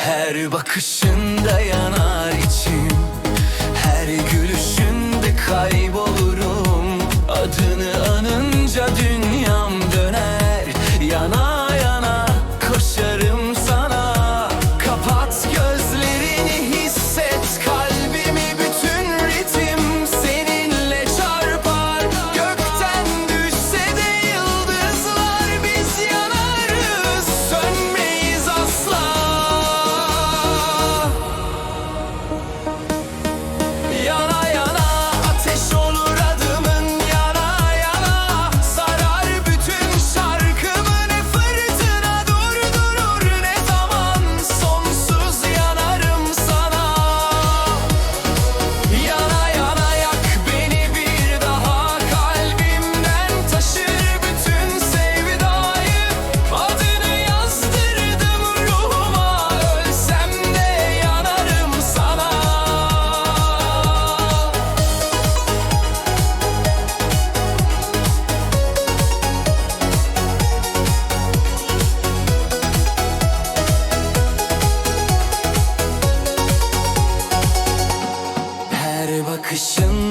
Her bakışında yanar içim. Her kaybol Bakışın